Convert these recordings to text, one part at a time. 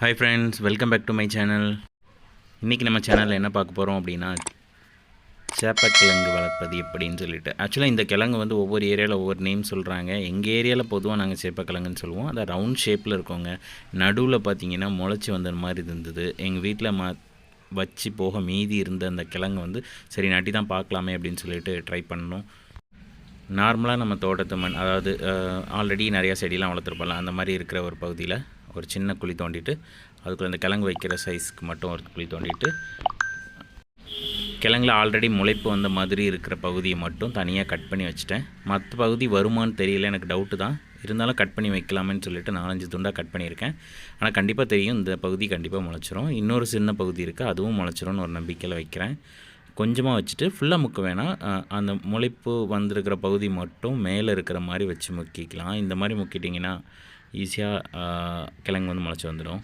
Hi friends welcome back to my channel இன்றைக்கி நம்ம சேனலில் என்ன பார்க்க போகிறோம் அப்படின்னா சேப்பக்கிழங்கு வளர்ப்பது எப்படின்னு சொல்லிட்டு. ஆக்சுவலாக இந்த கிழங்கு வந்து ஒவ்வொரு ஏரியாவில் ஒவ்வொரு நேம் சொல்கிறாங்க எங்கள் ஏரியாவில் பொதுவாக நாங்கள் சேப்பக்கிழங்குன்னு சொல்லுவோம். அதை ரவுண்ட் ஷேப்பில் இருக்கோங்க. நடுவில் பார்த்தீங்கன்னா முளைச்சி வந்த மாதிரி இருந்தது. எங்கள் வீட்டில் மா வச்சு போக மீதி இருந்த அந்த கிழங்கு வந்து சரி நட்டி தான் பார்க்கலாமே அப்படின்னு சொல்லிட்டு ட்ரை பண்ணோம் நார்மலாக நம்ம தோட்டத்து மண் அதாவது ஆல்ரெடி நிறையா செடியெலாம் வளர்த்துருப்போம்ல அந்த மாதிரி இருக்கிற ஒரு பகுதியில். ஒரு சின்ன குழி தோண்டிட்டு அதுக்குள்ளே இந்த கிழங்கு வைக்கிற சைஸ்க்கு மட்டும் ஒரு குழி தோண்டிட்டு கிழங்குல ஆல்ரெடி முளைப்பு வந்த மாதிரி இருக்கிற பகுதியை மட்டும் தனியாக கட் பண்ணி வச்சுட்டேன். மற்ற பகுதி வருமான்னு தெரியல எனக்கு டவுட்டு தான். இருந்தாலும் கட் பண்ணி வைக்கலாமேன்னு சொல்லிட்டு நாலஞ்சு துண்டாக கட் பண்ணியிருக்கேன். ஆனால் கண்டிப்பாக தெரியும் இந்த பகுதி கண்டிப்பாக முளைச்சிரும். இன்னொரு சின்ன பகுதி இருக்குது அதுவும் முளைச்சிரும்னு ஒரு நம்பிக்கையில் வைக்கிறேன். கொஞ்சமாக வச்சுட்டு ஃபுல்லாக முக்க வேணாம். அந்த முளைப்பு வந்திருக்கிற பகுதி மட்டும் மேலே இருக்கிற மாதிரி வச்சு முக்கிக்கலாம். இந்த மாதிரி முக்கிட்டிங்கன்னா ஈஸியாக கிழங்கு வந்து முளைச்சி வந்துடும்.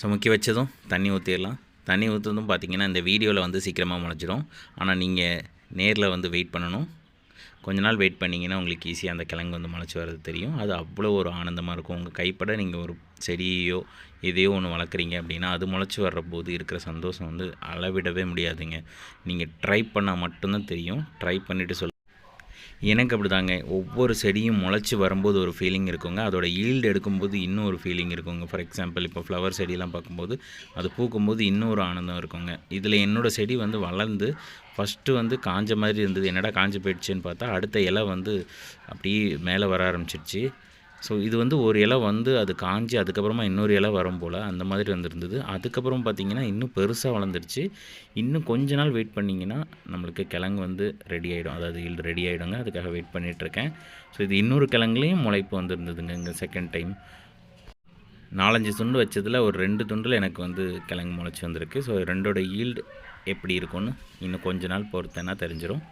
ஸோ முக்கி வச்சதும் தண்ணி ஊற்றிடலாம் தண்ணி ஊற்றுறதும் பார்த்தீங்கன்னா இந்த வீடியோவில் வந்து சீக்கிரமாக முளைச்சிடும் ஆனால் நீங்கள் நேரில் வந்து வெயிட் பண்ணணும். கொஞ்ச நாள் வெயிட் பண்ணிங்கன்னா உங்களுக்கு ஈஸியாக அந்த கிழங்கு வந்து முளைச்சி வர்றது தெரியும். அது அவ்வளோ ஒரு ஆனந்தமாக இருக்கும். உங்கள் கைப்பட நீங்கள் ஒரு செடியோ எதையோ ஒன்று வளர்க்குறீங்க அப்படின்னா அது முளைச்சி வர்ற போது இருக்கிற சந்தோஷம் வந்து அளவிடவே முடியாதுங்க. நீங்கள் ட்ரை பண்ணால் மட்டும்தான் தெரியும். ட்ரை பண்ணிவிட்டு சொல் எனக்கு அப்படி தாங்க ஒவ்வொரு செடியும் முளைச்சி வரும்போது ஒரு ஃபீலிங் இருக்குங்க. அதோட ஈல்டு எடுக்கும்போது இன்னும் ஒரு ஃபீலிங் இருக்குங்க. ஃபார் எக்ஸாம்பிள் இப்போ ஃப்ளவர் செடியெலாம் பார்க்கும்போது அது பூக்கும்போது இன்னும் ஒரு ஆனந்தம் இருக்குங்க. இதில் என்னோடய செடி வந்து வளர்ந்து ஃபஸ்ட்டு வந்து காஞ்ச மாதிரி இருந்தது. என்னடா காஞ்சு போயிடுச்சுன்னு பார்த்தா அடுத்த இலை வந்து அப்படியே மேலே வர ஆரம்பிச்சிடுச்சு ஸோ இது வந்து ஒரு இலை வந்து அது காஞ்சி அதுக்கப்புறமா இன்னொரு இலை வரும் போல் அந்த மாதிரி வந்துருந்தது. அதுக்கப்புறம் பார்த்தீங்கன்னா இன்னும் பெருசாக வளர்ந்துருச்சு. இன்னும் கொஞ்ச நாள் வெயிட் பண்ணிங்கன்னா நம்மளுக்கு கிழங்கு வந்து ரெடி ஆகிடும் அதாவது ஈல்டு ரெடி ஆகிடுங்க அதுக்காக வெயிட் பண்ணிகிட்ருக்கேன் ஸோ இது இன்னொரு கிழங்குலேயும் முளைப்பு வந்துருந்ததுங்க இங்கே செகண்ட் டைம் நாலஞ்சு துண்டு வச்சதில் ஒரு ரெண்டு துண்டில் எனக்கு வந்து கிழங்கு முளைச்சி வந்திருக்கு. ஸோ ரெண்டோட ஈல்டு எப்படி இருக்கும்னு இன்னும் கொஞ்ச நாள் பொறுத்தேன்னா தெரிஞ்சிடும்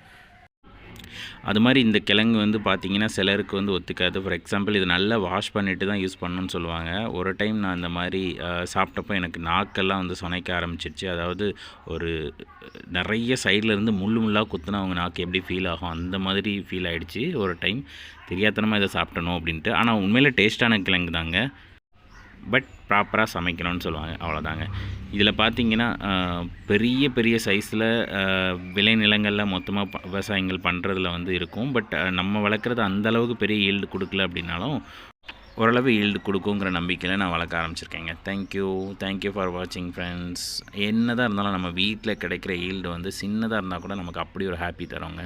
அது மாதிரி இந்த கிழங்கு வந்து பார்த்தீங்கன்னா சிலருக்கு வந்து ஒத்துக்காது. ஃபார் எக்ஸாம்பிள் இது நல்லா வாஷ் பண்ணிட்டு தான் யூஸ் பண்ணணும்னு சொல்லுவாங்க. ஒரு டைம் நான் இந்த மாதிரி சாப்பிட்டப்போ எனக்கு நாக்கெல்லாம் வந்து சுனைக்க ஆரம்பிச்சிருச்சு. அதாவது ஒரு நிறைய சைடில் இருந்து முள்ளு முள்ளாக குத்துனா அவங்க நாக்கு எப்படி ஃபீல் ஆகும்? அந்த மாதிரி ஃபீல் ஆகிடுச்சு ஒரு டைம் தெரியாதனமாக இதை சாப்பிட்டணும் அப்படின்ட்டு. ஆனால் உண்மையில் டேஸ்ட்டான கிழங்கு தாங்க. பட் ப்ராப்பராக சமைக்கணும்னு சொல்லுவாங்க. அவ்வளோதாங்க இதில் பார்த்தீங்கன்னா பெரிய பெரிய சைஸில் விளைநிலங்களில் மொத்தமாக விவசாயங்கள் பண்ணுறதுல வந்து இருக்கும். பட் நம்ம வளர்க்குறது அந்த அளவுக்கு பெரிய ஈல்டு கொடுக்கல அப்படின்னாலும் ஓரளவு ஈல்டு கொடுக்குங்கிற நம்பிக்கையில் நான் வளர்க்க ஆரம்பிச்சிருக்கேங்க. Thank you thank you for வாட்சிங் ஃப்ரெண்ட்ஸ் என்னதான் இருந்தாலும் நம்ம வீட்டில் கிடைக்கிற ஈல்டு வந்து சின்னதாக இருந்தால் கூட நமக்கு அப்படி ஒரு ஹாப்பி தரோங்க